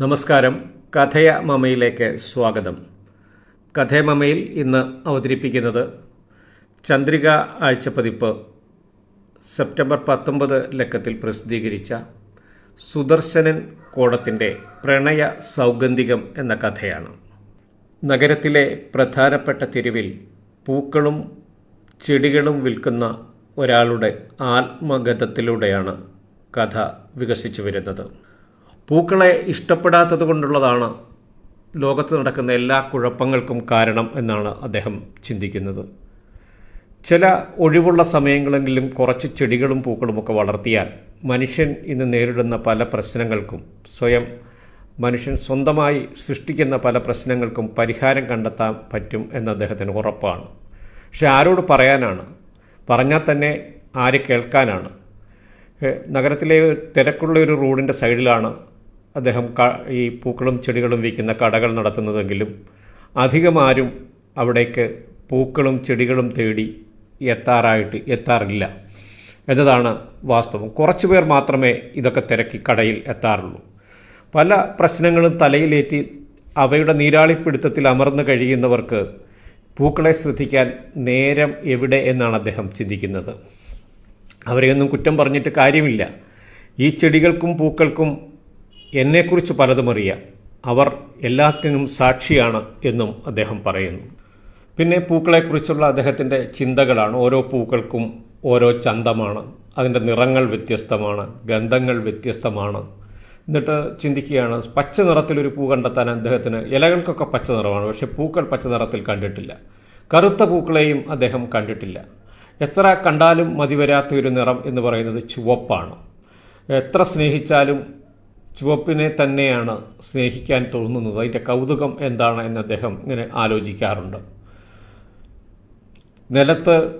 നമസ്കാരം. കഥയ മമയിലേക്ക് സ്വാഗതം. കഥയ മമയിൽ ഇന്ന് അവതരിപ്പിക്കുന്നത് ചന്ദ്രിക ആഴ്ചപ്പതിപ്പ് സെപ്റ്റംബർ പത്തൊമ്പത് ലക്കത്തിൽ പ്രസിദ്ധീകരിച്ച സുദർശനൻ കോടത്തിന്റെ പ്രണയ സൗഗന്ധികം എന്ന കഥയാണ്. നഗരത്തിലെ പ്രധാനപ്പെട്ട തെരുവിൽ പൂക്കളും ചെടികളും വിൽക്കുന്ന ഒരാളുടെ ആത്മഗതത്തിലൂടെയാണ് കഥ വികസിച്ചു വരുന്നത്. പൂക്കളെ ഇഷ്ടപ്പെടാത്തത് കൊണ്ടുള്ളതാണ് ലോകത്ത് നടക്കുന്ന എല്ലാ കുഴപ്പങ്ങൾക്കും കാരണം എന്നാണ് അദ്ദേഹം ചിന്തിക്കുന്നത്. ചില ഒഴിവുള്ള സമയങ്ങളെങ്കിലും കുറച്ച് ചെടികളും പൂക്കളുമൊക്കെ വളർത്തിയാൽ മനുഷ്യൻ ഇന്ന് നേരിടുന്ന പല പ്രശ്നങ്ങൾക്കും സ്വയം മനുഷ്യൻ സ്വന്തമായി സൃഷ്ടിക്കുന്ന പല പ്രശ്നങ്ങൾക്കും പരിഹാരം കണ്ടെത്താൻ പറ്റും എന്ന് അദ്ദേഹത്തിന് ഉറപ്പാണ്. പക്ഷെ ആരോട് പറയാനാണ്? പറഞ്ഞാൽ തന്നെ ആര് കേൾക്കാനാണ്? നഗരത്തിലെ തിരക്കുള്ള ഒരു റോഡിന്റെ സൈഡിലാണ് അദ്ദേഹം ഈ പൂക്കളും ചെടികളും വിൽക്കുന്ന കടകൾ നടത്തുന്നതെങ്കിലും അധികം ആരും അവിടേക്ക് പൂക്കളും ചെടികളും തേടി എത്താറായിട്ട് എത്താറില്ല എന്നതാണ് വാസ്തവം. കുറച്ചു പേർ മാത്രമേ ഇതൊക്കെ തിരക്കി കടയിൽ എത്താറുള്ളൂ. പല പ്രശ്നങ്ങളും തലയിലേറ്റി അവയുടെ നീരാളിപ്പിടുത്തത്തിൽ അമർന്നു കഴിയുന്നവർക്ക് പൂക്കളെ ശ്രദ്ധിക്കാൻ നേരം എവിടെ എന്നാണ് അദ്ദേഹം ചിന്തിക്കുന്നത്. അവരെയൊന്നും കുറ്റം പറഞ്ഞിട്ട് കാര്യമില്ല. ഈ ചെടികൾക്കും പൂക്കൾക്കും എന്നെക്കുറിച്ച് പലതും അറിയാം. അവർ എല്ലാത്തിനും സാക്ഷിയാണ് എന്നും അദ്ദേഹം പറയുന്നു. പിന്നെ പൂക്കളെക്കുറിച്ചുള്ള അദ്ദേഹത്തിന്റെ ചിന്തകളാണ്. ഓരോ പൂക്കൾക്കും ഓരോ ചന്തമാണ്. അതിന്റെ നിറങ്ങൾ വ്യത്യസ്തമാണ്. ഗന്ധങ്ങൾ വ്യത്യസ്തമാണ്. എന്നിട്ട് ചിന്തിക്കുകയാണ് പച്ച നിറത്തിലൊരു പൂ കണ്ടെത്താൻ അദ്ദേഹത്തിന് ഇലകൾക്കൊക്കെ പച്ച നിറമാണ്. പക്ഷേ പൂക്കൾ പച്ച നിറത്തിൽ കണ്ടിട്ടില്ല. കറുത്ത പൂക്കളെയും അദ്ദേഹം കണ്ടിട്ടില്ല. എത്ര കണ്ടാലും മതിവരാത്ത ഒരു നിറം എന്ന് പറയുന്നത് ചുവപ്പാണ്. എത്ര സ്നേഹിച്ചാലും ചുവപ്പിനെ തന്നെയാണ് സ്നേഹിക്കാൻ തോന്നുന്നത്. അതിന്റെ കൗതുകം എന്താണ് എന്ന് അദ്ദേഹം ഇങ്ങനെ ആലോചിക്കാറുണ്ട്. നിലത്ത്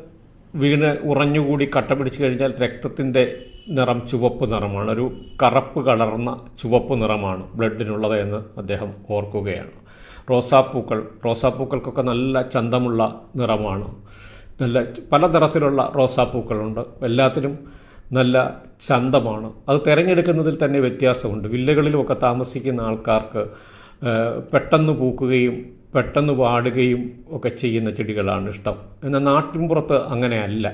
വീണ് ഉറഞ്ഞുകൂടി കട്ട പിടിച്ചു കഴിഞ്ഞാൽ രക്തത്തിന്റെ നിറം ചുവപ്പ് നിറമാണ്. ഒരു കറുപ്പ് കലർന്ന ചുവപ്പ് നിറമാണ് ബ്ലഡിനുള്ളത് എന്ന് അദ്ദേഹം ഓർക്കുകയാണ്. റോസാപ്പൂക്കൾ റോസാപ്പൂക്കൾക്കൊക്കെ നല്ല ചന്തമുള്ള നിറമാണ്. നല്ല പല നിറത്തിലുള്ള റോസാപ്പൂക്കളുണ്ട്. എല്ലാത്തിനും നല്ല ചന്തമാണ്. അത് തിരഞ്ഞെടുക്കുന്നതിൽ തന്നെ വ്യത്യാസമുണ്ട്. വില്ലകളിലുമൊക്കെ താമസിക്കുന്ന ആൾക്കാർക്ക് പെട്ടെന്ന് പൂക്കുകയും പെട്ടെന്ന് വാടുകയും ഒക്കെ ചെയ്യുന്ന ചെടികളാണ് ഇഷ്ടം. എന്നാൽ നാട്ടിൻപുറത്ത് അങ്ങനെയല്ല.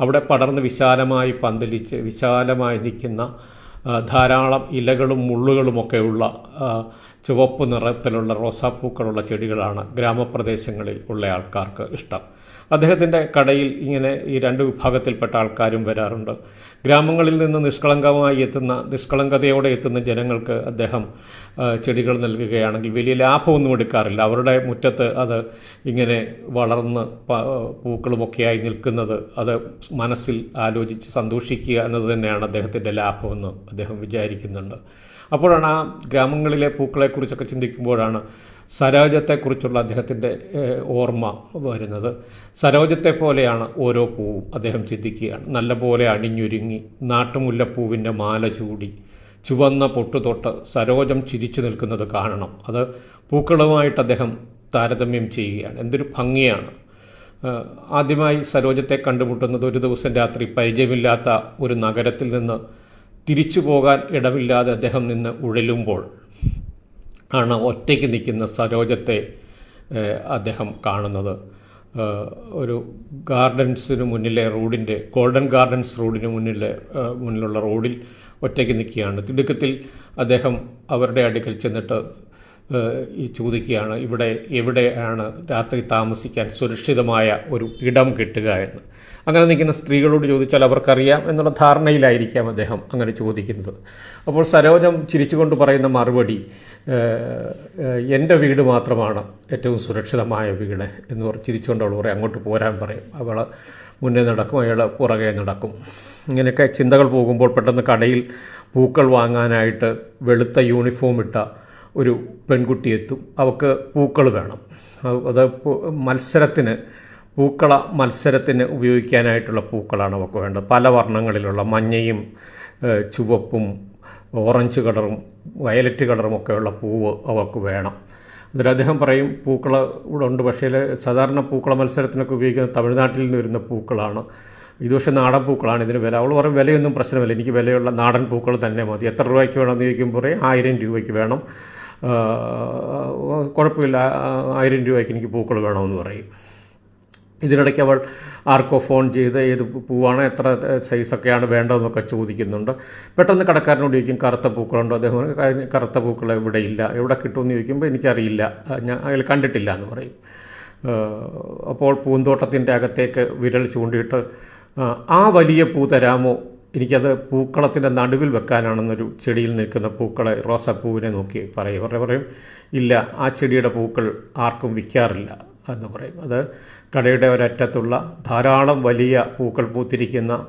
അവിടെ പടർന്ന് വിശാലമായി പന്തലിച്ച് വിശാലമായി നിൽക്കുന്ന ധാരാളം ഇലകളും മുള്ളുകളുമൊക്കെയുള്ള ചുവപ്പ് നിറത്തിലുള്ള റോസാപ്പൂക്കളുള്ള ചെടികളാണ് ഗ്രാമപ്രദേശങ്ങളിൽ ഉള്ള ആൾക്കാർക്ക് ഇഷ്ടം. അദ്ദേഹത്തിന്റെ കടയിൽ ഇങ്ങനെ ഈ രണ്ട് വിഭാഗത്തിൽപ്പെട്ട ആൾക്കാരും വരാറുണ്ട്. ഗ്രാമങ്ങളിൽ നിന്ന് നിഷ്കളങ്കമായി എത്തുന്ന നിഷ്കളങ്കതയോടെ എത്തുന്ന ജനങ്ങൾക്ക് അദ്ദേഹം ചെടികൾ നൽകുകയാണെങ്കിൽ വലിയ ലാഭമൊന്നും എടുക്കാറില്ല. അവരുടെ മുറ്റത്ത് അത് ഇങ്ങനെ വളർന്ന് പൂക്കളുമൊക്കെയായി നിൽക്കുന്നത് അത് മനസ്സിൽ ആലോചിച്ച് സന്തോഷിക്കുക എന്നത് തന്നെയാണ് അദ്ദേഹത്തിന്റെ ലാഭമെന്ന് അദ്ദേഹം വിചാരിക്കുന്നുണ്ട്. അപ്പോഴാണ് ആ ഗ്രാമങ്ങളിലെ പൂക്കളെക്കുറിച്ചൊക്കെ ചിന്തിക്കുമ്പോഴാണ് സരോജത്തെക്കുറിച്ചുള്ള അദ്ദേഹത്തിന്റെ ഓർമ്മ വരുന്നത്. സരോജത്തെ പോലെയാണ് ഓരോ പൂവും അദ്ദേഹം ചിന്തിക്കുകയാണ്. നല്ലപോലെ അണിഞ്ഞൊരുങ്ങി നാട്ടുമുല്ലപ്പൂവിന്റെ മാല ചൂടി ചുവന്ന പൊട്ടുതൊട്ട് സരോജം ചിരിച്ചു നിൽക്കുന്നത് കാണണം. അത് പൂക്കളുമായിട്ട് അദ്ദേഹം താരതമ്യം ചെയ്യുകയാണ്. എന്തൊരു ഭംഗിയാണ്. ആദ്യമായി സരോജത്തെ കണ്ടുമുട്ടുന്നത് ഒരു ദിവസം രാത്രി പരിചയമില്ലാത്ത ഒരു നഗരത്തിൽ നിന്ന് തിരിച്ചു പോകാൻ ഇടമില്ലാതെ അദ്ദേഹം നിന്ന് ഉഴലുമ്പോൾ ആണ് ഒറ്റയ്ക്ക് നിൽക്കുന്ന സരോജത്തെ അദ്ദേഹം കാണുന്നത്. ഒരു ഗാർഡൻസിന് മുന്നിലെ റോഡിന്റെ ഗോൾഡൻ ഗാർഡൻസ് റോഡിന് മുന്നിലെ മുന്നിലുള്ള റോഡിൽ ഒറ്റയ്ക്ക് നിൽക്കുകയാണ്. തിടുക്കത്തിൽ അദ്ദേഹം അവരുടെ അടുക്കൽ ചെന്നിട്ട് ചോദിക്കുകയാണ് ഇവിടെ എവിടെയാണ് രാത്രി താമസിക്കാൻ സുരക്ഷിതമായ ഒരു ഇടം കിട്ടുക എന്ന്? അങ്ങനെ നിൽക്കുന്ന സ്ത്രീകളോട് ചോദിച്ചാൽ അവർക്കറിയാം എന്നുള്ള ധാരണയിലായിരിക്കാം അദ്ദേഹം അങ്ങനെ ചോദിക്കുന്നത്. അപ്പോൾ സരോജം ചിരിച്ചുകൊണ്ട് പറയുന്ന മറുപടി എന്റെ വീട് മാത്രമാണ് ഏറ്റവും സുരക്ഷിതമായ വീട് എന്ന് പറഞ്ഞ് ചിരിച്ചുകൊണ്ട് അവൾ പറയും. അങ്ങോട്ട് പോരാൻ പറയും. അവൾ മുന്നേ നടക്കും അയാൾ പുറകെ നടക്കും. ഇങ്ങനെയൊക്കെ ചിന്തകൾ പോകുമ്പോൾ പെട്ടെന്ന് കടയിൽ പൂക്കൾ വാങ്ങാനായിട്ട് വെളുത്ത യൂണിഫോം ഇട്ട ഒരു പെൺകുട്ടി എത്തും. അവൾക്ക് പൂക്കൾ വേണം. അത് മത്സരത്തിന് പൂക്കള മത്സരത്തിന് ഉപയോഗിക്കാനായിട്ടുള്ള പൂക്കളാണ് അവൾക്ക് വേണ്ടത്. പല വർണങ്ങളിലുള്ള മഞ്ഞയും ചുവപ്പും ഓറഞ്ച് കളറും വയലറ്റ് കളറും ഒക്കെയുള്ള പൂവ് അവർക്ക് വേണം. എന്നിട്ട് അദ്ദേഹം പറയും പൂക്കൾ ഇവിടെ ഉണ്ട്. പക്ഷേ സാധാരണ പൂക്കള മത്സരത്തിനൊക്കെ ഉപയോഗിക്കുന്ന തമിഴ്നാട്ടിൽ നിന്ന് വരുന്ന പൂക്കളാണ്. ഇത് പക്ഷേ നാടൻ പൂക്കളാണ്. ഇതിന് വില അവൾ പറയും വിലയൊന്നും പ്രശ്നമില്ല. എനിക്ക് വിലയുള്ള നാടൻ പൂക്കൾ തന്നെ മതി. എത്ര രൂപയ്ക്ക് വേണമെന്ന് ചോദിക്കുമ്പോൾ പറയും ആയിരം രൂപയ്ക്ക് വേണം. കുഴപ്പമില്ല. ആയിരം രൂപയ്ക്ക് എനിക്ക് പൂക്കൾ വേണമെന്ന് പറയും. ഇതിനിടയ്ക്ക് അവൾ ആർക്കോ ഫോൺ ചെയ്ത് ഏത് പൂവാണ് എത്ര സൈസൊക്കെയാണ് വേണ്ടതെന്നൊക്കെ ചോദിക്കുന്നുണ്ട്. പെട്ടെന്ന് കടക്കാരനോട് ചോദിക്കും കറുത്ത പൂക്കളുണ്ടോ? അദ്ദേഹം പറയും, "ക- കറുത്ത പൂക്കൾ ഇവിടെ ഇല്ല. എവിടെ കിട്ടുമെന്ന് ചോദിക്കുമ്പോൾ എനിക്കറിയില്ല. ഞാൻ അയാൾ കണ്ടിട്ടില്ല എന്ന് പറയും. അപ്പോൾ പൂന്തോട്ടത്തിന്റെ അകത്തേക്ക് വിരൽ ചൂണ്ടിയിട്ട് "ആ, ആ വലിയ പൂ തരാമോ? എനിക്കത് പൂക്കളത്തിന്റെ നടുവിൽ വെക്കാനാണെന്നൊരു ചെടിയിൽ നിൽക്കുന്ന പൂക്കളെ റോസാപ്പൂവിനെ നോക്കി പറയും. അവരുടെ പറയും ഇല്ല ആ ചെടിയുടെ പൂക്കൾ ആർക്കും വിൽക്കാറില്ല. എന്ന് പറയും. അത് കടയുടെ ഒരറ്റത്തുള്ള ധാരാളം വലിയ പൂക്കൾ പൂത്തിരിക്കുന്ന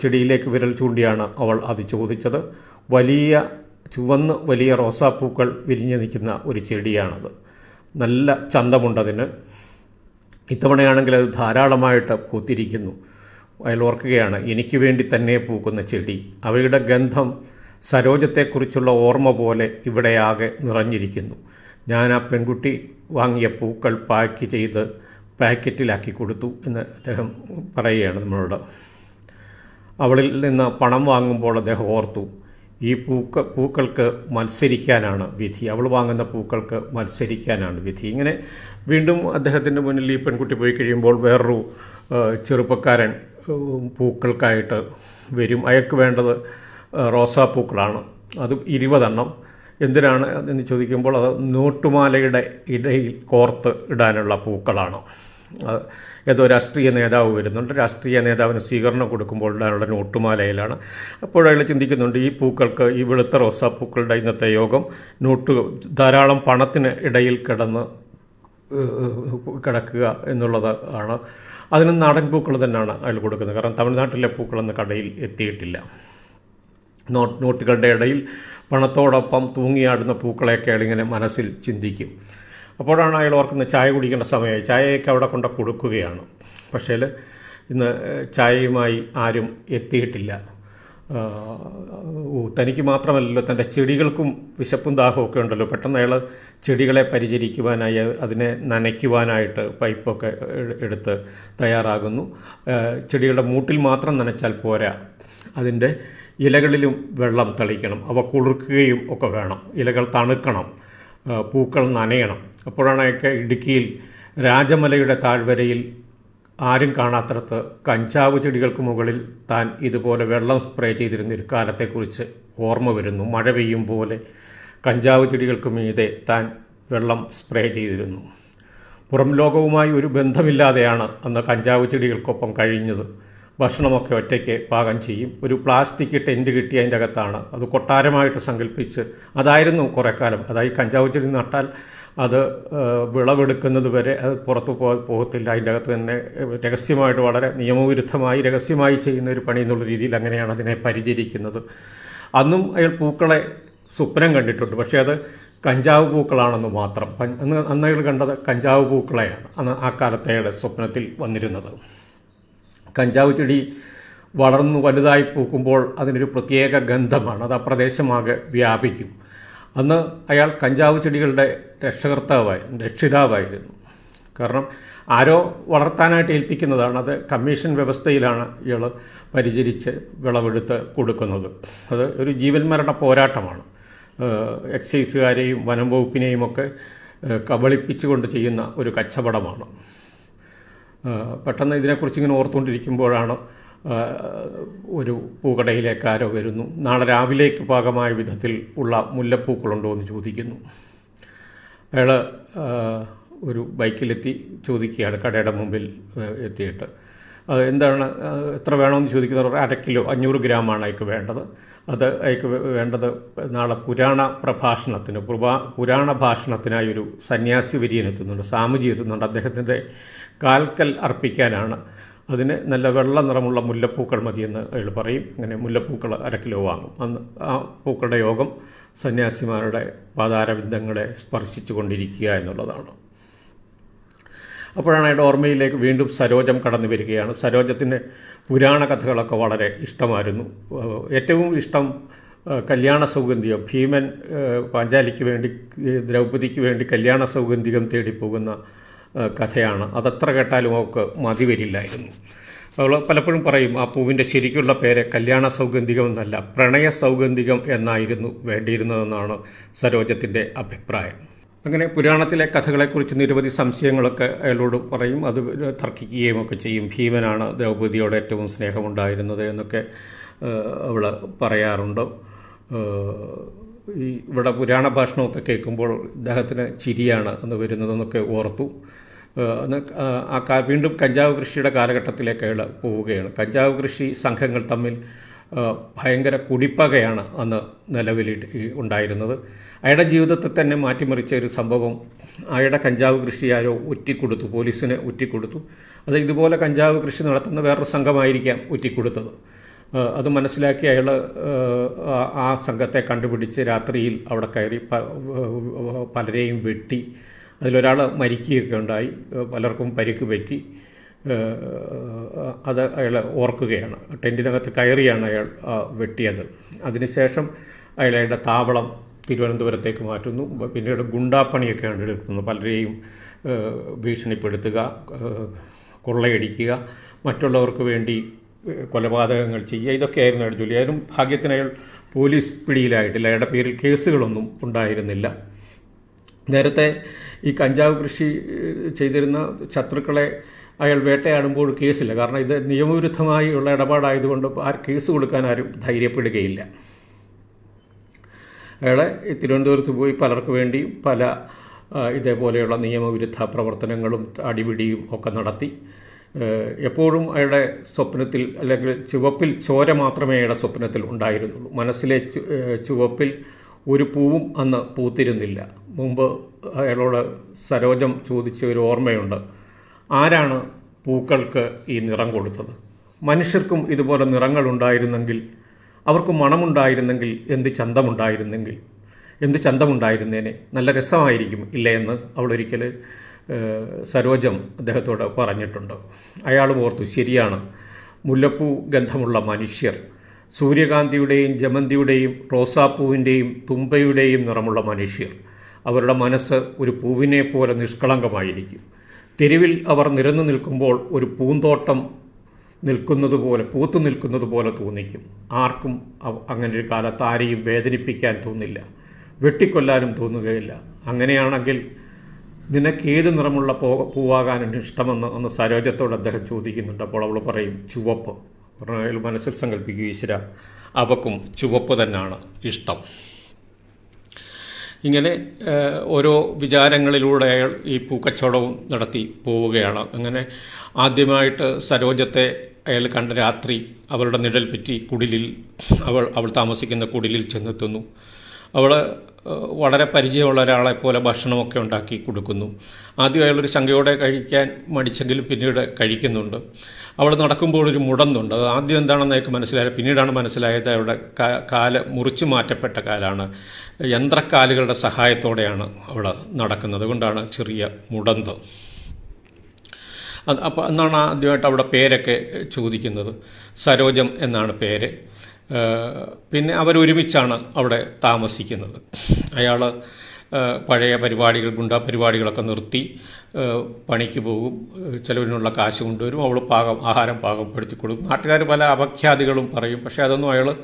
ചെടിയിലേക്ക് വിരൽ ചൂണ്ടിയാണ് അവൾ അത് ചോദിച്ചത്. വലിയ ചുവന്ന് വലിയ റോസാപ്പൂക്കൾ വിരിഞ്ഞു നിൽക്കുന്ന ഒരു ചെടിയാണത്. നല്ല ചന്തമുണ്ടതിന്. ഇത്തവണയാണെങ്കിൽ അത് ധാരാളമായിട്ട് പൂത്തിരിക്കുന്നു. അയാൾ ഓർക്കുകയാണ് എനിക്ക് വേണ്ടി തന്നെ പൂക്കുന്ന ചെടി. അവയുടെ ഗന്ധം സരോജത്തെക്കുറിച്ചുള്ള ഓർമ്മ പോലെ ഇവിടെയാകെ നിറഞ്ഞിരിക്കുന്നു. ഞാൻ ആ പെൺകുട്ടി വാങ്ങിയ പൂക്കൾ പാക്ക് ചെയ്ത് പാക്കറ്റിലാക്കി കൊടുത്തു എന്ന് അദ്ദേഹം പറയുകയാണ് നമ്മളോട്. അവളിൽ നിന്ന് പണം വാങ്ങുമ്പോൾ അദ്ദേഹം ഓർത്തു ഈ പൂക്ക പൂക്കൾക്ക് മത്സരിക്കാനാണ് വിധി. അവൾ വാങ്ങുന്ന പൂക്കൾക്ക് മത്സരിക്കാനാണ് വിധി. ഇങ്ങനെ വീണ്ടും അദ്ദേഹത്തിന്റെ മുന്നിൽ ഈ പെൺകുട്ടി പോയി കഴിയുമ്പോൾ വേറൊരു ചെറുപ്പക്കാരൻ പൂക്കൾക്കായിട്ട് വരും. അയാൾക്ക് വേണ്ടത് റോസാപ്പൂക്കളാണ്. അത് ഇരുപതെണ്ണം. എന്തിനാണ് എന്ന് ചോദിക്കുമ്പോൾ അത് നോട്ടുമാലയുടെ ഇടയിൽ കോർത്ത് ഇടാനുള്ള പൂക്കളാണ്. ഏതോ രാഷ്ട്രീയ നേതാവ് വരുന്നുണ്ട്. രാഷ്ട്രീയ നേതാവിന് സ്വീകരണം കൊടുക്കുമ്പോൾ ഇടാനുള്ള നോട്ടുമാലയിലാണ്. അപ്പോഴയാൾ ചിന്തിക്കുന്നുണ്ട് ഈ പൂക്കൾക്ക് ഈ വെളുത്ത റോസാപ്പൂക്കളുടെ ഇന്നത്തെ യോഗം നോട്ട് ധാരാളം പണത്തിന് ഇടയിൽ കിടന്ന് കിടക്കുക എന്നുള്ളത് ആണ്. അതിന് നാടൻ പൂക്കൾ തന്നെയാണ് അയാൾ കൊടുക്കുന്നത്. കാരണം തമിഴ്നാട്ടിലെ പൂക്കളൊന്നും കടയിൽ എത്തിയിട്ടില്ല. നോട്ട് നോട്ടുകളുടെ ഇടയിൽ പണത്തോടൊപ്പം തൂങ്ങിയാടുന്ന പൂക്കളെയൊക്കെ അയാൾ ഇങ്ങനെ മനസ്സിൽ ചിന്തിക്കും. അപ്പോഴാണ് അയാൾ ഓർക്കുന്നത് ചായ കുടിക്കേണ്ട സമയമായി. ചായയൊക്കെ അവിടെ കൊണ്ട് കൊടുക്കുകയാണ്. പക്ഷേ ഇന്ന് ചായയുമായി ആരും എത്തിയിട്ടില്ല. തനിക്ക് മാത്രമല്ലല്ലോ തന്റെ ചെടികൾക്കും വിശപ്പും ദാഹവും ഒക്കെ ഉണ്ടല്ലോ. പെട്ടെന്ന് അയാൾ ചെടികളെ പരിചരിക്കുവാനായി അതിനെ നനയ്ക്കുവാനായിട്ട് പൈപ്പൊക്കെ എടുത്ത് തയ്യാറാകുന്നു. ചെടികളുടെ മൂട്ടിൽ മാത്രം നനച്ചാൽ പോരാ. അതിന്റെ ഇലകളിലും വെള്ളം തളിക്കണം. അവ കുളിർക്കുകയും ഒക്കെ വേണം. ഇലകൾ തണുക്കണം. പൂക്കൾ നനയണം. അപ്പോഴാണ് അയാൾക്ക് ഇടുക്കിയിൽ രാജമലയുടെ താഴ്വരയിൽ ആരും കാണാത്തടത്ത് കഞ്ചാവ് ചെടികൾക്ക് മുകളിൽ താൻ ഇതുപോലെ വെള്ളം സ്പ്രേ ചെയ്തിരുന്ന ഒരു കാലത്തെക്കുറിച്ച് ഓർമ്മ വരുന്നു. മഴ പെയ്യും പോലെ കഞ്ചാവ് ചെടികൾക്ക് മീതെ താൻ വെള്ളം സ്പ്രേ ചെയ്തിരുന്നു. പുറം ലോകവുമായി ഒരു ബന്ധമില്ലാതെയാണ് അന്ന് കഞ്ചാവ് ചെടികൾക്കൊപ്പം കഴിഞ്ഞത്. ഭക്ഷണമൊക്കെ ഒറ്റയ്ക്ക് പാകം ചെയ്യും. ഒരു പ്ലാസ്റ്റിക് ടെന്റ് കിട്ടി അതിന്റെ അകത്താണ്. അത് കൊട്ടാരമായിട്ട് സങ്കല്പിച്ച് അതായിരുന്നു കുറേ കാലം. അതായത് കഞ്ചാവ് ചെടി നട്ടാൽ അത് വിളവെടുക്കുന്നത് വരെ അത് പുറത്തു പോ പോകത്തില്ല. അതിന്റെ അകത്ത് തന്നെ രഹസ്യമായിട്ട് വളരെ നിയമവിരുദ്ധമായി രഹസ്യമായി ചെയ്യുന്ന ഒരു പണി എന്നുള്ള രീതിയിൽ അങ്ങനെയാണ് അതിനെ പരിചരിക്കുന്നത്. അന്നും അയാൾ പൂക്കളെ സ്വപ്നം കണ്ടിട്ടുണ്ട്. പക്ഷേ അത് കഞ്ചാവ് പൂക്കളാണെന്ന് മാത്രം. അന്ന് അന്ന് അയാൾ കണ്ടത് കഞ്ചാവ് പൂക്കളെയാണ്. അന്ന് ആ കാലത്തെ അയാൾ സ്വപ്നത്തിൽ വന്നിരുന്നത്. കഞ്ചാവ് ചെടി വളർന്നു വലുതായി പൂക്കുമ്പോൾ അതിനൊരു പ്രത്യേക ഗന്ധമാണ്. അത് ആ പ്രദേശമാകെ വ്യാപിക്കും. അന്ന് അയാൾ കഞ്ചാവ് ചെടികളുടെ രക്ഷകർത്താവായി രക്ഷിതാവായിരുന്നു. കാരണം ആരോ വളർത്താനായിട്ട് ഏൽപ്പിക്കുന്നതാണ്. അത് കമ്മീഷൻ വ്യവസ്ഥയിലാണ് ഇയാൾ പരിചരിച്ച് വിളവെടുത്ത് കൊടുക്കുന്നത്. അത് ഒരു ജീവൻ മരണ പോരാട്ടമാണ്. എക്സൈസുകാരെയും വനം വകുപ്പിനെയും ഒക്കെ കബളിപ്പിച്ചുകൊണ്ട് ചെയ്യുന്ന ഒരു കച്ചവടമാണ്. പെട്ടെന്ന് ഇതിനെക്കുറിച്ച് ഇങ്ങനെ ഓർത്തുകൊണ്ടിരിക്കുമ്പോഴാണ് ഒരു പൂക്കടയിലേക്ക് വരുന്നു. നാളെ രാവിലേക്ക് പാകമായ വിധത്തിൽ ഉള്ള മുല്ലപ്പൂക്കളുണ്ടോ എന്ന് ചോദിക്കുന്നു. അയാൾ ഒരു ബൈക്കിലെത്തി ചോദിക്കുകയാണ് കടയുടെ മുമ്പിൽ എത്തിയിട്ട്. എന്താണ് എത്ര വേണമെന്ന് ചോദിക്കുന്നവർ അര കിലോ അഞ്ഞൂറ് ഗ്രാമാണ് അയക്ക് വേണ്ടത്. അത് അയക്ക് വേണ്ടത് നാളെ പുരാണ പ്രഭാഷണത്തിന് പ്രഭാ പുരാണ ഭാഷണത്തിനായി ഒരു സന്യാസി വിരിയൻ എത്തുന്നുണ്ട് സ്വാമിജി എത്തുന്നുണ്ട്. അദ്ദേഹത്തിന്റെ കാൽക്കൽ അർപ്പിക്കാനാണ്. അതിന് നല്ല വെള്ള നിറമുള്ള മുല്ലപ്പൂക്കൾ മതിയെന്ന് അയാൾ പറയും. അങ്ങനെ മുല്ലപ്പൂക്കൾ അര കിലോ വാങ്ങും. അന്ന് ആ പൂക്കളുടെ യോഗം സന്യാസിമാരുടെ പാതാരവിന്ദങ്ങളെ സ്പർശിച്ചു കൊണ്ടിരിക്കുക എന്നുള്ളതാണ്. അപ്പോഴാണ് അയാളുടെ ഓർമ്മയിലേക്ക് വീണ്ടും സരോജം കടന്നു വരികയാണ്. സരോജത്തിന് പുരാണ കഥകളൊക്കെ വളരെ ഇഷ്ടമായിരുന്നു. ഏറ്റവും ഇഷ്ടം കല്യാണ സൗഗന്ധികം. ഭീമൻ പാഞ്ചാലിക്ക് വേണ്ടി ദ്രൗപദിക്ക് വേണ്ടി കല്യാണ സൗഗന്ധികം തേടി പോകുന്ന ഏഹ് കഥയാണ്. അതത്ര കേട്ടാലും അവൾക്ക് മതി വരില്ലായിരുന്നു. അവൾ പലപ്പോഴും പറയും ആ പൂവിന്റെ ശരിക്കുള്ള പേര് കല്യാണ സൗഗന്ധികം എന്നല്ല പ്രണയ സൗഗന്ധികം എന്നായിരുന്നു വേണ്ടിയിരുന്നതെന്നാണ് സരോജത്തിന്റെ അഭിപ്രായം. അങ്ങനെ പുരാണത്തിലെ കഥകളെക്കുറിച്ച് നിരവധി സംശയങ്ങളൊക്കെ അയാളോട് പറയും. അത് തർക്കിക്കുകയും ഒക്കെ ചെയ്യും. ഭീമനാണ് ദ്രൗപദിയോട് ഏറ്റവും സ്നേഹമുണ്ടായിരുന്നത് എന്നൊക്കെ അവൾ പറയാറുണ്ട്. ഈ ഇവിടെ പുരാണ ഭാഷണമൊക്കെ കേൾക്കുമ്പോൾ ഇദ്ദേഹത്തിന് ചിരിയാണ് എന്ന് വരുന്നതെന്നൊക്കെ ഓർത്തു. വീണ്ടും കഞ്ചാവ് കൃഷിയുടെ കാലഘട്ടത്തിലേക്ക് അയാൾ പോവുകയാണ്. കഞ്ചാവ് കൃഷി സംഘങ്ങൾ തമ്മിൽ ഭയങ്കര കുടിപ്പകയാണ് അന്ന് നിലവിൽ ഉണ്ടായിരുന്നത്. അയാളുടെ ജീവിതത്തെ തന്നെ മാറ്റിമറിച്ച ഒരു സംഭവം അയാളുടെ കഞ്ചാവ് കൃഷി ആരോ ഒറ്റിക്കൊടുത്തു പോലീസിന് ഒറ്റിക്കൊടുത്തു അത് ഇതുപോലെ കഞ്ചാവ് കൃഷി നടത്തുന്ന വേറൊരു സംഘമായിരിക്കാം ഒറ്റിക്കൊടുത്തത് അത് മനസ്സിലാക്കി അയാൾ ആ സംഘത്തെ കണ്ടുപിടിച്ച് രാത്രിയിൽ അവിടെ കയറി പലരെയും വെട്ടി അതിലൊരാൾ മരിക്കുകയൊക്കെ ഉണ്ടായി. പലർക്കും പരിക്ക് പറ്റി. അത് അയാൾ ഓർക്കുകയാണ്. ടെന്റിനകത്ത് കയറിയാണ് അയാൾ വെട്ടിയത്. അതിനുശേഷം അയാൾ അയാളുടെ താവളം തിരുവനന്തപുരത്തേക്ക് മാറ്റുന്നു. പിന്നീട് ഗുണ്ടാപ്പണിയൊക്കെയാണ് എടുക്കുന്നത്. പലരെയും ഭീഷണിപ്പെടുത്തുക കൊള്ളയടിക്കുക മറ്റുള്ളവർക്ക് വേണ്ടി കൊലപാതകങ്ങൾ ചെയ്യുക. ഇതൊക്കെയായിരുന്നു അയാൾ ജോലി. ആയാലും ഭാഗ്യത്തിന് അയാൾ പോലീസ് പിടിയിലായിട്ടില്ല. അയാളുടെ പേരിൽ കേസുകളൊന്നും ഉണ്ടായിരുന്നില്ല. നേരത്തെ ഈ കഞ്ചാവ് കൃഷി ചെയ്തിരുന്ന ശത്രുക്കളെ അയാൾ വേട്ടയാടുമ്പോൾ കേസില്ല. കാരണം ഇത് നിയമവിരുദ്ധമായി ഉള്ള ഇടപാടായതുകൊണ്ട് ആ കേസ് കൊടുക്കാൻ ആരും ധൈര്യപ്പെടുകയില്ല. അയാളെ തിരുവനന്തപുരത്ത് പോയി പലർക്ക് വേണ്ടി പല ഇതേപോലെയുള്ള നിയമവിരുദ്ധ പ്രവർത്തനങ്ങളും അടിപിടിയും ഒക്കെ നടത്തി. എപ്പോഴും അയാളുടെ സ്വപ്നത്തിൽ അല്ലെങ്കിൽ ചുവപ്പിൽ ചോര മാത്രമേ അയാളുടെ സ്വപ്നത്തിൽ ഉണ്ടായിരുന്നുള്ളൂ. മനസ്സിലെ ചുവപ്പിൽ ഒരു പൂവും അന്ന് പൂത്തിരുന്നില്ല. മുമ്പ് അയാളോട് സരോജം ചോദിച്ച ഒരു ഓർമ്മയുണ്ട്. ആരാണ് പൂക്കൾക്ക് ഈ നിറം കൊടുത്തത്? മനുഷ്യർക്കും ഇതുപോലെ നിറങ്ങൾ ഉണ്ടായിരുന്നെങ്കിൽ അവർക്ക് മണമുണ്ടായിരുന്നെങ്കിൽ എന്ത് ചന്തമുണ്ടായിരുന്നെങ്കിൽ എന്ത് ചന്തമുണ്ടായിരുന്നേനെ? നല്ല രസമായിരിക്കും ഇല്ലേ എന്ന് ഏഹ്, സരോജം അദ്ദേഹത്തോട് പറഞ്ഞിട്ടുണ്ട്. അയാളും ഓർത്തു ശരിയാണ്. മുല്ലപ്പൂ ഗന്ധമുള്ള മനുഷ്യർ സൂര്യകാന്തിയുടെയും ജമന്തിയുടെയും റോസാപ്പൂവിന്റെയും തുമ്പയുടെയും നിറമുള്ള മനുഷ്യർ. അവരുടെ മനസ്സ് ഒരു പൂവിനെ പോലെ നിഷ്കളങ്കമായിരിക്കും. തെരുവിൽ അവർ നിരന്നു നിൽക്കുമ്പോൾ ഒരു പൂന്തോട്ടം നിൽക്കുന്നത് പോലെ പൂത്തു നിൽക്കുന്നത് പോലെ തോന്നിക്കും. ആർക്കും അങ്ങനെ ഒരു കാലത്ത് ആരെയും വേദനിപ്പിക്കാൻ തോന്നില്ല. വെട്ടിക്കൊല്ലാനും തോന്നുകയില്ല. അങ്ങനെയാണെങ്കിൽ നിനക്ക് ഏത് നിറമുള്ള പോ പൂവാകാനാണ് ഇഷ്ടമെന്ന് ഒന്ന് സരോജത്തോട് അദ്ദേഹം ചോദിക്കുന്നുണ്ട്. അപ്പോൾ അവൾ പറയും ചുവപ്പ്. പറഞ്ഞാൽ മനസ്സിൽ സങ്കല്പിക്കും ഈശ്വര അവക്കും ചുവപ്പ് തന്നെയാണ് ഇഷ്ടം. ഇങ്ങനെ ഓരോ വിചാരങ്ങളിലൂടെ അയാൾ ഈ പൂക്കച്ചവടവും നടത്തി പോവുകയാണ്. അങ്ങനെ ആദ്യമായിട്ട് സരോജത്തെ അയാൾ കണ്ട രാത്രി അവളുടെ നിഴൽ പറ്റി കുടിലിൽ അവൾ അവൾ താമസിക്കുന്ന കുടിലിൽ ചെന്നെത്തുന്നു. അവൾ വളരെ പരിചയമുള്ള ഒരാളെ പോലെ ഭക്ഷണമൊക്കെ ഉണ്ടാക്കി കൊടുക്കുന്നു. ആദ്യം അയാളൊരു ശങ്കയോടെ കഴിക്കാൻ മടിച്ചെങ്കിലും പിന്നീട് കഴിക്കുന്നുണ്ട്. അവൾ നടക്കുമ്പോൾ ഒരു മുടന്നുണ്ട് അത് ആദ്യം എന്താണെന്ന് അയാൾക്ക് മനസ്സിലായത് പിന്നീടാണ് മനസ്സിലായത് അവളുടെ കാൽ മുറിച്ചു മാറ്റപ്പെട്ട കാലാണ്. യന്ത്രക്കാലുകളുടെ സഹായത്തോടെയാണ് അവൾ നടക്കുന്നത്. അതുകൊണ്ടാണ് ചെറിയ മുടന്ത്. അപ്പോൾ എന്നാണ് ആദ്യമായിട്ട് അവിടെ പേരൊക്കെ ചോദിക്കുന്നത്? സരോജം എന്നാണ് പേര്. പിന്നെ അവരൊരുമിച്ചാണ് അവിടെ താമസിക്കുന്നത്. അയാൾ പഴയ പരിപാടികൾ ഗുണ്ട പരിപാടികളൊക്കെ നിർത്തി പണിക്ക് പോകും ചിലവിനുള്ള കാശ് കൊണ്ടുവരും അവൾ പാകം ആഹാരം പാകപ്പെടുത്തി കൊടുക്കും. നാട്ടുകാർ പല അപഖ്യാതികളും പറയും പക്ഷേ അതൊന്നും അയാൾ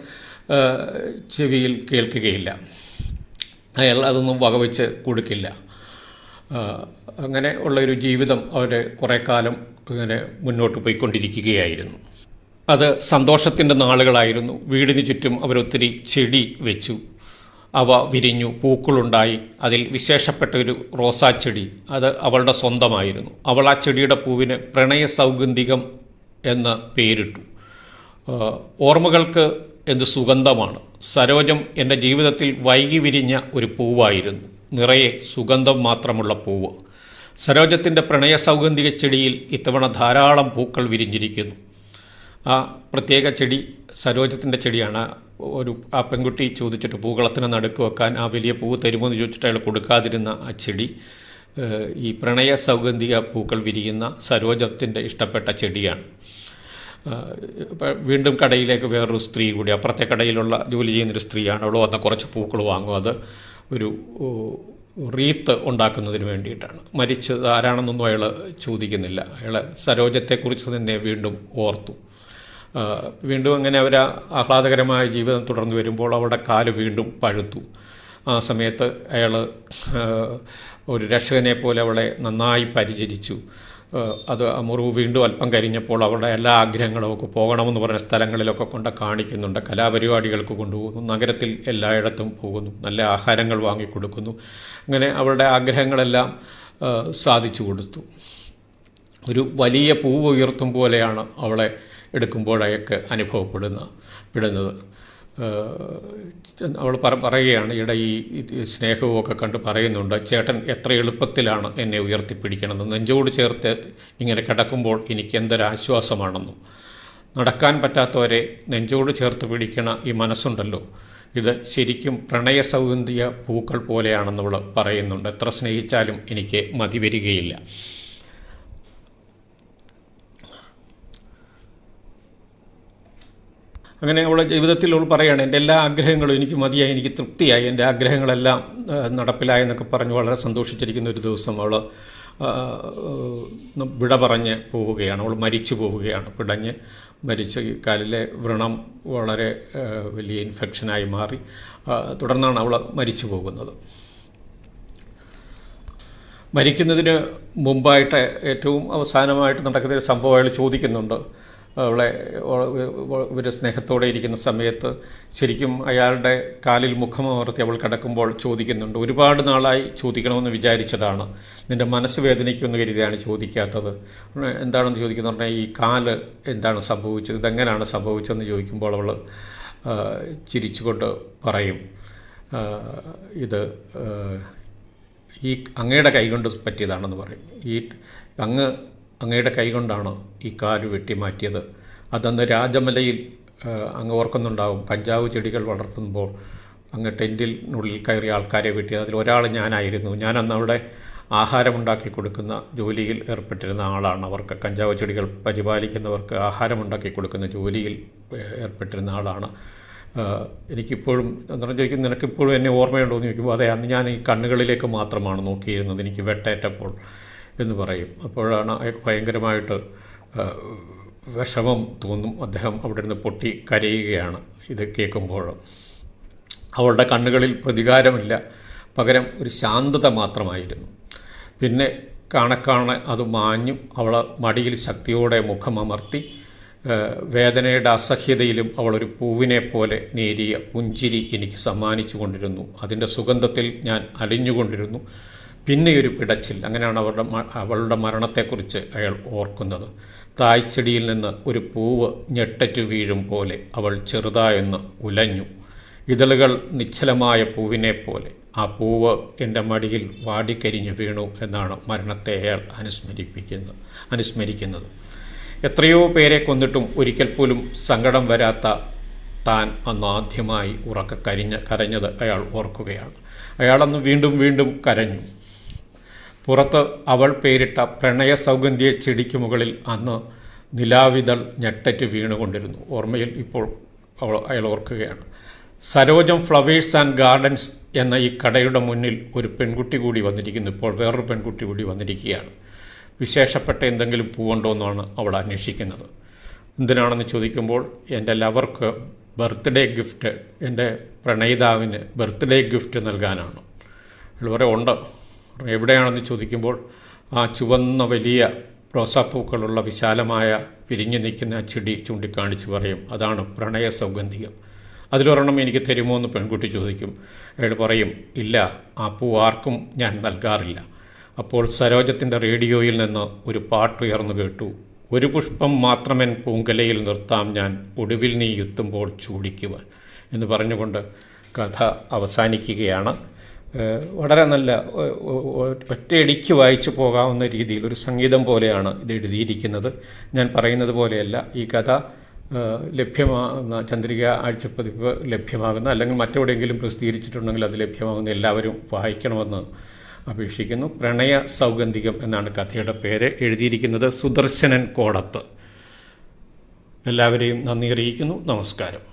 ചെവിയിൽ കേൾക്കുകയില്ല. അയാൾ അതൊന്നും വകവെച്ച് കൊടുക്കില്ല. അങ്ങനെ ഉള്ളൊരു ജീവിതം അവർ കുറേ കാലം ഇങ്ങനെ മുന്നോട്ട് പോയിക്കൊണ്ടിരിക്കുകയായിരുന്നു. അത് സന്തോഷത്തിന്റെ നാളുകളായിരുന്നു. വീടിന് ചുറ്റും അവരൊത്തിരി ചെടി വെച്ചു. അവ വിരിഞ്ഞു പൂക്കളുണ്ടായി. അതിൽ വിശേഷപ്പെട്ട ഒരു റോസാച്ചെടി അത് അവളുടെ സ്വന്തമായിരുന്നു. അവൾ ആ ചെടിയുടെ പൂവിന് പ്രണയ സൗഗന്ധികം എന്ന് പേരിട്ടു. ഓർമ്മകൾക്ക് എന്ത് സുഗന്ധമാണ്. സരോജം എന്റെ ജീവിതത്തിൽ വൈകി വിരിഞ്ഞ ഒരു പൂവായിരുന്നു. നിറയെ സുഗന്ധം മാത്രമുള്ള പൂവ്. സരോജത്തിന്റെ പ്രണയ സൗഗന്ധിക ചെടിയിൽ ഇത്തവണ ധാരാളം പൂക്കൾ വിരിഞ്ഞിരിക്കുന്നു. ആ പ്രത്യേക ചെടി സരോജത്തിന്റെ ചെടിയാണ്. ഒരു ആ പെൺകുട്ടി ചോദിച്ചിട്ട് പൂക്കളത്തിന് നടുക്ക് വെക്കാൻ ആ വലിയ പൂവ് തരുമോ എന്ന് ചോദിച്ചിട്ട് അയാൾ കൊടുക്കാതിരുന്ന ആ ചെടി ഈ പ്രണയ സൗഗന്ധിക പൂക്കൾ വിരിയുന്ന സരോജത്തിന്റെ ഇഷ്ടപ്പെട്ട ചെടിയാണ്. വീണ്ടും കടയിലേക്ക് വേറൊരു സ്ത്രീ കൂടി അപ്പുറത്തെ കടയിലുള്ള ജോലി ചെയ്യുന്നൊരു സ്ത്രീയാണ്. അവൾ വന്ന കുറച്ച് പൂക്കൾ വാങ്ങും. അത് ഒരു റീത്ത് ഉണ്ടാക്കുന്നതിന് വേണ്ടിയിട്ടാണ്. മരിച്ചത് ആരാണെന്നൊന്നും അയാൾ ചോദിക്കുന്നില്ല. അയാൾ സരോജത്തെക്കുറിച്ച് തന്നെ വീണ്ടും ഓർത്തു. വീണ്ടും അങ്ങനെ അവർ ആഹ്ലാദകരമായ ജീവിതം തുടർന്ന് വരുമ്പോൾ അവരുടെ കാൽ വീണ്ടും പഴുത്തു. ആ സമയത്ത് അയാൾ ഒരു രക്ഷകനെ പോലെ അവളെ നന്നായി പരിചരിച്ചു. അത് മുറിവ് വീണ്ടും അല്പം കരിഞ്ഞപ്പോൾ അവളുടെ എല്ലാ ആഗ്രഹങ്ങളും ഒക്കെ പോകണമെന്ന് പറഞ്ഞ സ്ഥലങ്ങളിലൊക്കെ കൊണ്ട് കാണിക്കുന്നുണ്ട്. കലാപരിപാടികൾക്ക് കൊണ്ടുപോകുന്നു. നഗരത്തിൽ എല്ലായിടത്തും പോകുന്നു. നല്ല ആഹാരങ്ങൾ വാങ്ങിക്കൊടുക്കുന്നു. അങ്ങനെ അവളുടെ ആഗ്രഹങ്ങളെല്ലാം സാധിച്ചു കൊടുത്തു. ഒരു വലിയ പൂവ് ഉയർത്തും പോലെയാണ് അവളെ എടുക്കുമ്പോഴൊക്കെ അനുഭവപ്പെടുന്ന വിടുന്നത്. അവൾ പറ പറയുകയാണ് ഇട ഈ സ്നേഹവും ഒക്കെ കണ്ട് പറയുന്നുണ്ട്. ചേട്ടൻ എത്ര എളുപ്പത്തിലാണ് എന്നെ ഉയർത്തിപ്പിടിക്കണമെന്ന്. നെഞ്ചോട് ചേർത്ത് ഇങ്ങനെ കിടക്കുമ്പോൾ എനിക്ക് എന്തൊരാശ്വാസമാണെന്നും. നടക്കാൻ പറ്റാത്തവരെ നെഞ്ചോട് ചേർത്ത് പിടിക്കണ ഈ മനസ്സുണ്ടല്ലോ. ഇത് ശരിക്കും പ്രണയ സൗഗന്ധിയ പൂക്കൾ പോലെയാണെന്നവൾ പറയുന്നുണ്ട്. എത്ര സ്നേഹിച്ചാലും എനിക്ക് മതി വരികയില്ല അങ്ങനെ അവളെ ജീവിതത്തിൽ അവൾ പറയുകയാണ് എന്റെ എല്ലാ ആഗ്രഹങ്ങളും എനിക്ക് മതിയായി എനിക്ക് തൃപ്തിയായി എന്റെ ആഗ്രഹങ്ങളെല്ലാം നടപ്പിലായി എന്നൊക്കെ പറഞ്ഞ് വളരെ സന്തോഷിച്ചിരിക്കുന്ന ഒരു ദിവസം അവൾ വിട പറഞ്ഞ് പോവുകയാണ്. അവൾ മരിച്ചു പോവുകയാണ്. പിടഞ്ഞ് മരിച്ച കാലിലെ വ്രണം വളരെ വലിയ ഇൻഫെക്ഷനായി മാറി തുടർന്നാണ് അവൾ മരിച്ചു പോകുന്നത്. മരിക്കുന്നതിന് മുമ്പായിട്ട് ഏറ്റവും അവസാനമായിട്ട് നടക്കുന്ന ഒരു സംഭവം അയാൾ ചോദിക്കുന്നുണ്ട്. അവളെ ഇവർ സ്നേഹത്തോടെ ഇരിക്കുന്ന സമയത്ത് ശരിക്കും അയാളുടെ കാലിൽ മുഖമമർത്തി അവൾ കിടക്കുമ്പോൾ ചോദിക്കുന്നുണ്ട് ഒരുപാട് നാളായി ചോദിക്കണമെന്ന് വിചാരിച്ചതാണ്. നിന്റെ മനസ്സ് വേദനിക്കുമെന്ന് കരുതിയാണ് ചോദിക്കാത്തത്. എന്താണെന്ന് ചോദിക്കുന്ന പറഞ്ഞാൽ ഈ കാൽ എന്താണ് സംഭവിച്ചത് ഇതെങ്ങനെയാണ് സംഭവിച്ചതെന്ന് ചോദിക്കുമ്പോൾ അവൾ ചിരിച്ചുകൊണ്ട് പറയും ഇത് ഈ അങ്ങയുടെ കൈകൊണ്ട് പറ്റിയതാണെന്ന് പറയും. ഈ അങ്ങ് അങ്ങയുടെ കൈകൊണ്ടാണ് ഈ കാൽ വെട്ടിമാറ്റിയത്. അതന്ന് രാജമലയിൽ അങ്ങ് ഓർക്കുന്നുണ്ടാവും കഞ്ചാവ് ചെടികൾ വളർത്തുമ്പോൾ അങ്ങ് ടെന്റിനുള്ളിൽ കയറി ആൾക്കാരെ വെട്ടിയത് അതിൽ ഒരാൾ ഞാനായിരുന്നു. ഞാൻ അന്ന് അവിടെ ആഹാരമുണ്ടാക്കി കൊടുക്കുന്ന ജോലിയിൽ ഏർപ്പെട്ടിരുന്ന ആളാണ്. അവർക്ക് കഞ്ചാവ് ചെടികൾ പരിപാലിക്കുന്നവർക്ക് ആഹാരമുണ്ടാക്കി കൊടുക്കുന്ന ജോലിയിൽ ഏർപ്പെട്ടിരുന്ന ആളാണ്. എനിക്കിപ്പോഴും എന്താണെന്ന് ചോദിക്കും നിനക്കിപ്പോഴും എന്നെ ഓർമ്മയുണ്ടോ എന്ന് ചോദിക്കുമ്പോൾ അതെ അന്ന് ഞാൻ ഈ കണ്ണുകളിലേക്ക് മാത്രമാണ് നോക്കിയിരുന്നത്. എനിക്ക് വെട്ടേറ്റപ്പോൾ എന്ന് പറയും. അപ്പോഴാണ് ഭയങ്കരമായിട്ട് വിഷമം തോന്നും. അദ്ദേഹം അവിടെ നിന്ന് പൊട്ടി കരയുകയാണ് ഇത് കേൾക്കുമ്പോൾ. അവളുടെ കണ്ണുകളിൽ പ്രതികാരമില്ല. പകരം ഒരു ശാന്തത മാത്രമായിരുന്നു. പിന്നെ കാണക്കാണെ അത് മാഞ്ഞും അവൾ മടിയിൽ ശക്തിയോടെ മുഖമമർത്തി വേദനയുടെ അസഹ്യതയിലും അവളൊരു പൂവിനെ പോലെ നേരിയ പുഞ്ചിരി എനിക്ക് സമ്മാനിച്ചു കൊണ്ടിരുന്നു അതിന്റെ സുഗന്ധത്തിൽ ഞാൻ അലിഞ്ഞുകൊണ്ടിരുന്നു. പിന്നെയൊരു പിടച്ചിൽ അങ്ങനെയാണ് അവരുടെ അവളുടെ മരണത്തെക്കുറിച്ച് അയാൾ ഓർക്കുന്നത്. തായ്ച്ചെടിയിൽ നിന്ന് ഒരു പൂവ് ഞെട്ടറ്റു വീഴും പോലെ അവൾ ചെറുതായൊന്ന് ഉലഞ്ഞു. ഇതളുകൾ നിശ്ചലമായ പൂവിനെ പോലെ. ആ പൂവ് എന്റെ മടിയിൽ വാടിക്കരിഞ്ഞു വീണു എന്നാണ് മരണത്തെ അയാൾ അനുസ്മരിപ്പിക്കുന്നത് അനുസ്മരിക്കുന്നത്. എത്രയോ പേരെ കൊന്നിട്ടും ഒരിക്കൽ പോലും സങ്കടം വരാത്ത താൻ അന്ന് ആദ്യമായി ഉറക്ക കരിഞ്ഞ കരഞ്ഞത് അയാൾ ഓർക്കുകയാണ്. അയാളന്ന് വീണ്ടും വീണ്ടും കരഞ്ഞു. പുറത്ത് അവൾ പേരിട്ട പ്രണയ സൗഗന്ധിയ ചെടിക്ക് മുകളിൽ അന്ന് നിലാവിതൾ ഞെട്ടറ്റ് വീണുകൊണ്ടിരുന്നു. ഓർമ്മയിൽ ഇപ്പോൾ അവൾ അയാൾ ഓർക്കുകയാണ്. സരോജം ഫ്ലവേഴ്സ് ആൻഡ് ഗാർഡൻസ് എന്ന ഈ കടയുടെ മുന്നിൽ ഒരു പെൺകുട്ടി കൂടി വന്നിരിക്കുന്നു. ഇപ്പോൾ വേറൊരു പെൺകുട്ടി കൂടി വന്നിരിക്കുകയാണ്. വിശേഷപ്പെട്ട എന്തെങ്കിലും പൂവുണ്ടോ എന്നാണ് അവൾ അന്വേഷിക്കുന്നത്. എന്തിനാണെന്ന് ചോദിക്കുമ്പോൾ എന്റെ ലവർക്ക് ബർത്ത്ഡേ ഗിഫ്റ്റ് എന്റെ പ്രണയിതാവിന് ബർത്ത്ഡേ ഗിഫ്റ്റ് നൽകാനാണ്. ഇവിടെ ഉണ്ട്. എവിടെയാണെന്ന് ചോദിക്കുമ്പോൾ ആ ചുവന്ന വലിയ റോസാപ്പൂക്കളുള്ള വിശാലമായ പിരിഞ്ഞു നിൽക്കുന്ന ആ ചെടി ചൂണ്ടിക്കാണിച്ച് പറയും അതാണ് പ്രണയ സൗഗന്ധികം. അതിലൊരെണ്ണം എനിക്ക് തരുമോ എന്ന് പെൺകുട്ടി ചോദിക്കും. അയാൾ പറയും ഇല്ല ആ പൂ ആർക്കും ഞാൻ നൽകാറില്ല. അപ്പോൾ സരോജത്തിന്റെ റേഡിയോയിൽ നിന്ന് ഒരു പാട്ട് ഉയർന്നു കേട്ടു. ഒരു പുഷ്പം മാത്രമെൻ പൂങ്കലയിൽ നിർത്താം ഞാൻ ഒടുവിൽ നീ എത്തുമ്പോൾ ചൂടിക്കുവാൻ എന്ന് പറഞ്ഞുകൊണ്ട് കഥ അവസാനിക്കുകയാണ്. വളരെ നല്ല ഒറ്റയടിക്ക് വായിച്ചു പോകാവുന്ന രീതിയിൽ ഒരു സംഗീതം പോലെയാണ് ഇത് എഴുതിയിരിക്കുന്നത്. ഞാൻ പറയുന്നത് പോലെയല്ല ഈ കഥ ലഭ്യമാകുന്ന ചന്ദ്രിക ആഴ്ചപ്പതിപ്പ് ലഭ്യമാകുന്ന അല്ലെങ്കിൽ മറ്റെവിടെയെങ്കിലും പ്രസിദ്ധീകരിച്ചിട്ടുണ്ടെങ്കിൽ അത് ലഭ്യമാകുന്ന എല്ലാവരും വായിക്കണമെന്ന് അപേക്ഷിക്കുന്നു. പ്രണയ സൗഗന്ധികം എന്നാണ് കഥയുടെ പേര് എഴുതിയിരിക്കുന്നത് സുദർശനൻ കോടത്ത്. എല്ലാവരെയും നന്ദി അറിയിക്കുന്നു. നമസ്കാരം.